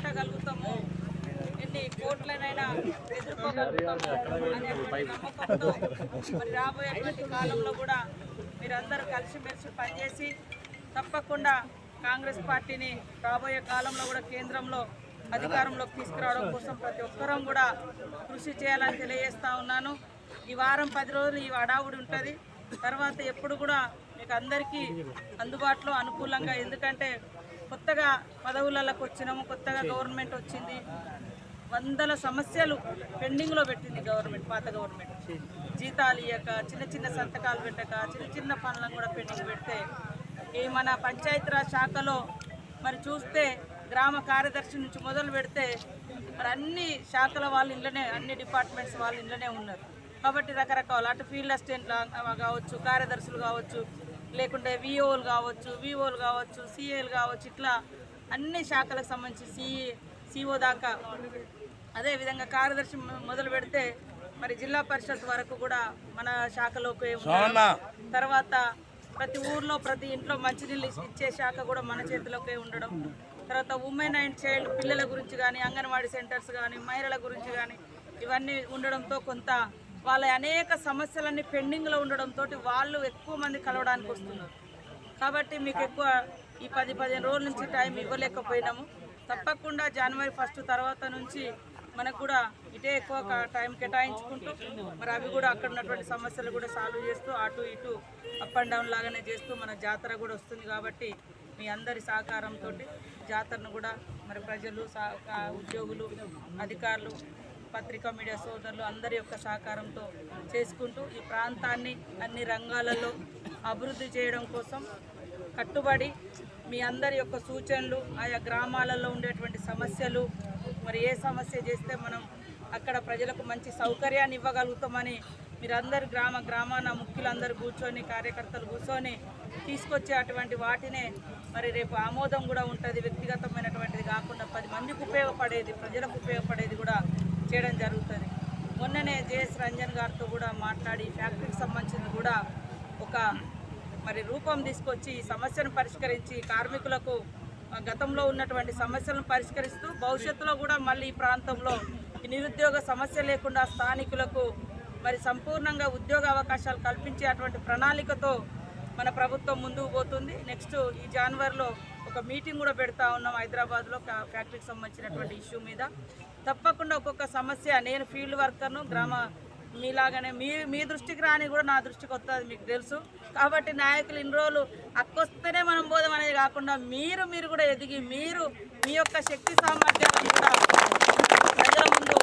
పోగొట్టగలుగుతాము ఎన్ని కోట్లనైనా ఎదుర్కోగలుగుతాము అనే నమ్మకంతో మరి రాబోయేటువంటి కాలంలో కూడా మీరందరూ కలిసిమెలిసి పనిచేసి తప్పకుండా కాంగ్రెస్ పార్టీని రాబోయే కాలంలో కూడా కేంద్రంలో అధికారంలోకి తీసుకురావడం కోసం ప్రతి ఒక్కరం కూడా కృషి చేయాలని తెలియజేస్తా ఉన్నాను. ఈ వారం పది రోజులు ఈ అడావుడి ఉంటుంది. తర్వాత ఎప్పుడు కూడా మీకు అందరికీ అందుబాటులో అనుకూలంగా ఎందుకంటే కొత్తగా పదవులలోకి వచ్చినాము కొత్తగా గవర్నమెంట్ వచ్చింది. వందల సమస్యలు పెండింగ్లో పెట్టింది గవర్నమెంట్ పాత గవర్నమెంట్. జీతాలు ఇవ్వక చిన్న చిన్న సంతకాలు పెట్టక చిన్న చిన్న పనులను కూడా పెండింగ్ పెడితే ఈ మన పంచాయతీరాజ్ శాఖలో మరి చూస్తే గ్రామ కార్యదర్శి నుంచి మొదలు పెడితే మరి అన్ని శాఖల వాళ్ళు ఇంట్లోనే అన్ని డిపార్ట్మెంట్స్ వాళ్ళు ఇంట్లోనే ఉన్నారు. కాబట్టి రకరకాల అటు ఫీల్డ్ అసిస్టెంట్లు కావచ్చు కార్యదర్శులు కావచ్చు లేకుంటే విఓలు కావచ్చు విఓలు కావచ్చు సిఏలు కావచ్చు ఇట్లా అన్ని శాఖలకు సంబంధించి సిఏ సిఓ దాకా. అదేవిధంగా కార్యదర్శి మొదలు పెడితే మరి జిల్లా పరిషత్ వరకు కూడా మన శాఖలోకి. తర్వాత ప్రతి ఊర్లో ప్రతి ఇంట్లో మంచినీళ్ళు ఇచ్చే శాఖ కూడా మన చేతిలోకే ఉండడం. తర్వాత ఉమెన్ అండ్ చైల్డ్ పిల్లల గురించి కానీ అంగన్వాడీ సెంటర్స్ కానీ మహిళల గురించి కానీ ఇవన్నీ ఉండడంతో కొంత వాళ్ళ అనేక సమస్యలన్నీ పెండింగ్లో ఉండడంతో వాళ్ళు ఎక్కువ మంది కలవడానికి వస్తున్నారు. కాబట్టి మీకు ఎక్కువ ఈ పది పదిహేను రోజుల నుంచి టైం ఇవ్వలేకపోయినాము. తప్పకుండా జనవరి ఫస్ట్ తర్వాత నుంచి మనకు కూడా ఇటే ఎక్కువ టైం కేటాయించుకుంటూ మరి అవి కూడా అక్కడ ఉన్నటువంటి సమస్యలు కూడా సాల్వ్ చేస్తూ అటు ఇటు అప్ అండ్ డౌన్ లాగానే చేస్తూ మన జాతర కూడా వస్తుంది కాబట్టి మీ అందరి సహకారంతో జాతరను కూడా మరి ప్రజలు ఉద్యోగులు అధికారులు పత్రికా మీడియా సోదరులు అందరి యొక్క సహకారంతో చేసుకుంటూ ఈ ప్రాంతాన్ని అన్ని రంగాలలో అభివృద్ధి చేయడం కోసం కట్టుబడి మీ అందరి యొక్క సూచనలు ఆయా గ్రామాలలో ఉండేటువంటి సమస్యలు మరి ఏ సమస్య చేస్తే మనం అక్కడ ప్రజలకు మంచి సౌకర్యాన్ని ఇవ్వగలుగుతామని మీరందరు గ్రామ గ్రామాన ముఖ్యులందరూ కూర్చొని కార్యకర్తలు కూర్చొని తీసుకొచ్చే అటువంటి వాటినే మరి రేపు ఆమోదం కూడా ఉంటుంది. వ్యక్తిగతమైనటువంటిది కాకుండా పది మందికి ఉపయోగపడేది ప్రజలకు ఉపయోగపడేది కూడా చేయడం జరుగుతుంది. మొన్ననే జేఎస్ రంజన్ గారితో కూడా మాట్లాడి ఫ్యాక్టరీకి సంబంధించింది కూడా ఒక మరి రూపం తీసుకొచ్చి ఈ సమస్యను పరిష్కరించి కార్మికులకు గతంలో ఉన్నటువంటి సమస్యలను పరిష్కరిస్తూ భవిష్యత్తులో కూడా మళ్ళీ ఈ ప్రాంతంలో నిరుద్యోగ సమస్య లేకుండా స్థానికులకు మరి సంపూర్ణంగా ఉద్యోగ అవకాశాలు కల్పించే అటువంటి ప్రణాళికతో మన ప్రభుత్వం ముందుకు పోతుంది. నెక్స్ట్ ఈ జనవరిలో ఒక మీటింగ్ కూడా పెడతా ఉన్నాం హైదరాబాద్లో ఫ్యాక్టరీకి సంబంధించినటువంటి ఇష్యూ మీద. తప్పకుండా ఒక్కొక్క సమస్య నేను ఫీల్డ్ వర్కర్ను గ్రామ మీలాగానే మీ మీ దృష్టికి రాని కూడా నా దృష్టికి వస్తుంది మీకు తెలుసు. కాబట్టి నాయకులు ఇన్ని రోజులు అక్కొస్తేనే మనం పోదాం అనేది కాకుండా మీరు మీరు కూడా ఎదిగి మీరు మీ యొక్క శక్తి సామర్థ్యాలను కూడా ప్రజల ముందు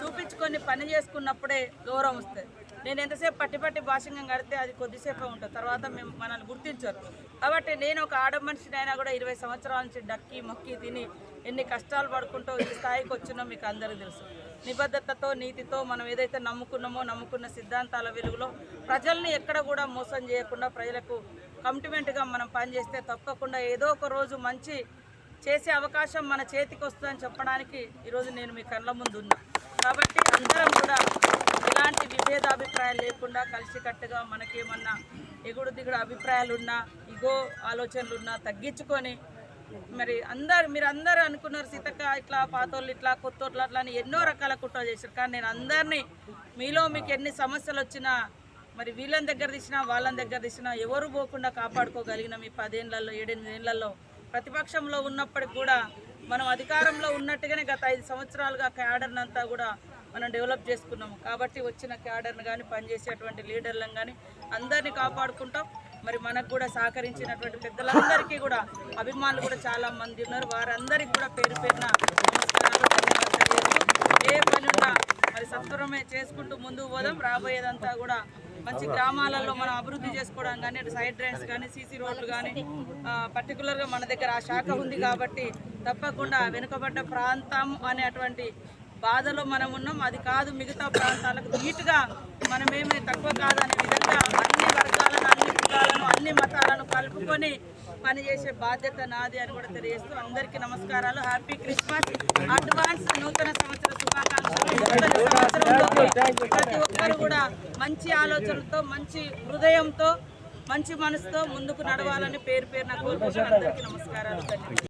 చూపించుకొని పని చేసుకున్నప్పుడే గౌరవం వస్తుంది. నేను ఎంతసేపు పట్టి పట్టి భాషంగా కడితే అది కొద్దిసేపే ఉంటుంది. తర్వాత మేము మనల్ని గుర్తించరు. కాబట్టి నేను ఒక ఆడ మనిషిని అయినా కూడా ఇరవై సంవత్సరాల నుంచి డక్కి మొక్కి తిని ఎన్ని కష్టాలు పడుకుంటూ ఈ స్థాయికి వచ్చినో మీకు అందరికీ తెలుసు. నిబద్ధతతో నీతితో మనం ఏదైతే నమ్ముకున్నామో నమ్ముకున్న సిద్ధాంతాల వెలుగులో ప్రజల్ని ఎక్కడ కూడా మోసం చేయకుండా ప్రజలకు కమిట్మెంట్గా మనం పనిచేస్తే తప్పకుండా ఏదో ఒక రోజు మంచి చేసే అవకాశం మన చేతికి వస్తుందని చెప్పడానికి ఈరోజు నేను మీ కళ్ళ ముందు ఉన్నా. కాబట్టి అందరం కూడా ఎలాంటి విభేదాభిప్రాయాలు లేకుండా కలిసికట్టుగా మనకేమన్నా ఎగుడు దిగుడు అభిప్రాయాలున్నా ఇగో ఆలోచనలు ఉన్నా తగ్గించుకొని మరి అందరు మీరు అందరూ అనుకున్నారు సీతక్క ఇట్లా పాతోళ్ళు ఇట్లా కొత్తోళ్ళు అట్లా అని ఎన్నో రకాల కుట్రలు చేశారు. కానీ నేను అందరినీ మీలో మీకు ఎన్ని సమస్యలు వచ్చినా మరి వీళ్ళని దగ్గర తీసినా వాళ్ళని దగ్గర తీసినా ఎవరు పోకుండా కాపాడుకోగలిగిన మీ పదేళ్ళలో ఏడెనిమిదేళ్ళలో ప్రతిపక్షంలో ఉన్నప్పటికి కూడా మనం అధికారంలో ఉన్నట్టుగానే గత ఐదు సంవత్సరాలుగా క్యాడర్ని అంతా కూడా మనం డెవలప్ చేసుకున్నాము. కాబట్టి వచ్చిన క్యాడర్ని కానీ పనిచేసేటువంటి లీడర్లను కానీ అందరినీ కాపాడుకుంటాం. మరి మనకు కూడా సహకరించినటువంటి పెద్దలందరికీ కూడా అభిమానులు కూడా చాలా మంది ఉన్నారు. వారందరికీ కూడా పేరు పేరున ఏ పని ఉన్నా మరి సత్వరమే చేసుకుంటూ ముందుకు పోదాం. రాబోయేదంతా కూడా మంచి గ్రామాలలో మనం అభివృద్ధి చేసుకోవడం కానీ అటు సైడ్ డ్రైన్స్ కానీ సీసీ రోడ్లు కానీ పర్టికులర్గా మన దగ్గర ఆ శాఖ ఉంది కాబట్టి తప్పకుండా వెనుకబడ్డ ప్రాంతం అనేటువంటి బాధలో మనం ఉన్నాం. అది కాదు మిగతా ప్రాంతాలకు నీట్గా మనమేమి తక్కువ కాదనే విధంగా అన్ని వర్గాలను అన్ని కులాలను అన్ని కలుపుకొని పనిచేసే బాధ్యత నాది అని కూడా తెలియజేస్తూ అందరికీ నమస్కారాలు. హ్యాపీ క్రిస్మస్ అడ్వాన్స్ నూతన సంవత్సర శుభాకాంక్షలు. నూతన ప్రతి ఒక్కరు కూడా మంచి ఆలోచనలతో మంచి హృదయంతో మంచి మనసుతో ముందుకు నడవాలని పేరు పేరు నాకు అందరికీ నమస్కారాలు.